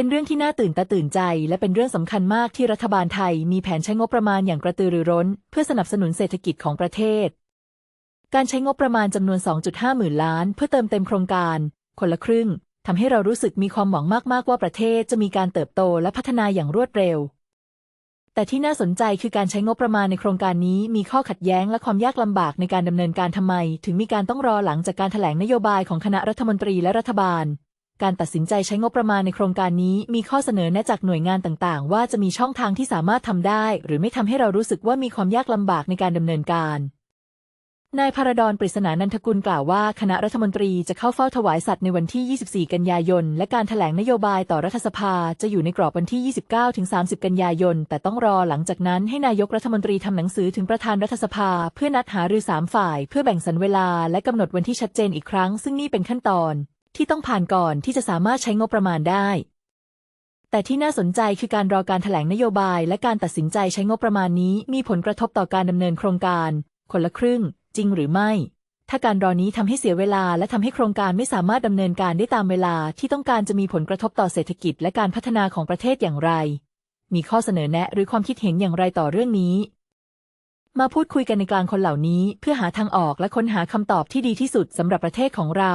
เป็นเรื่องที่น่าตื่นตาตื่นใจ และเป็นเรื่องสำคัญมากที่รัฐบาลไทยมีแผนใช้งบประมาณอย่างกระตือรือร้น เพื่อสนับสนุนเศรษฐกิจของประเทศ การใช้งบประมาณจำนวน 2.5 หมื่นล้าน เพื่อเติมเต็มโครงการ คนละครึ่งทำให้เรารู้สึกมีความหวังมากๆว่าประเทศจะมีการเติบโตและพัฒนาอย่างรวดเร็ว แต่ที่น่าสนใจคือการใช้งบประมาณในโครงการนี้มีข้อขัดแย้งและความยากลำบากในการดำเนินการทำไม ถึงมีการต้องรอหลังจากการแถลงนโยบายของคณะรัฐมนตรีและรัฐบาล การตัดสินใจใช้งบประมาณในโครงการนี้มีข้อเสนอแนะจากหน่วยงานต่างๆ ว่าจะมีช่องทางที่สามารถทำได้ หรือไม่ทำให้เรารู้สึกว่ามีความยากลำบากในการดำเนินการนายพารดอนปริศนานันทกุลกล่าวว่า คณะรัฐมนตรีจะเข้าเฝ้าถวายสัตย์ในวันที่ 24 กันยายน และการแถลงนโยบายต่อรัฐสภาจะอยู่ในกรอบวันที่ 29-30 กันยายน แต่ต้องรอหลังจากนั้นให้นายกรัฐมนตรีทำหนังสือถึงประธานรัฐสภา เพื่อนัดหารือสามฝ่าย เพื่อแบ่งสรรเวลาและกำหนดวันที่ชัดเจนอีกครั้ง ซึ่งนี่เป็นขั้นตอน ที่ต้องผ่านก่อนที่จะสามารถใช้งบประมาณได้ แต่ที่น่าสนใจคือการรอการแถลงนโยบายและการตัดสินใจใช้งบประมาณนี้มีผลกระทบต่อการดำเนินโครงการ คนละครึ่ง จริงหรือไม่ ถ้าการรอนี้ทำให้เสียเวลาและทำให้โครงการไม่สามารถดำเนินการได้ตามเวลาที่ต้องการจะมีผลกระทบต่อเศรษฐกิจและการพัฒนาของประเทศอย่างไร มีข้อเสนอแนะหรือความคิดเห็นอย่างไรต่อเรื่องนี้มาพูดคุยกันในกลางคนเหล่านี้ เพื่อหาทางออกและค้นหาคำตอบที่ดีที่สุดสำหรับประเทศของเรา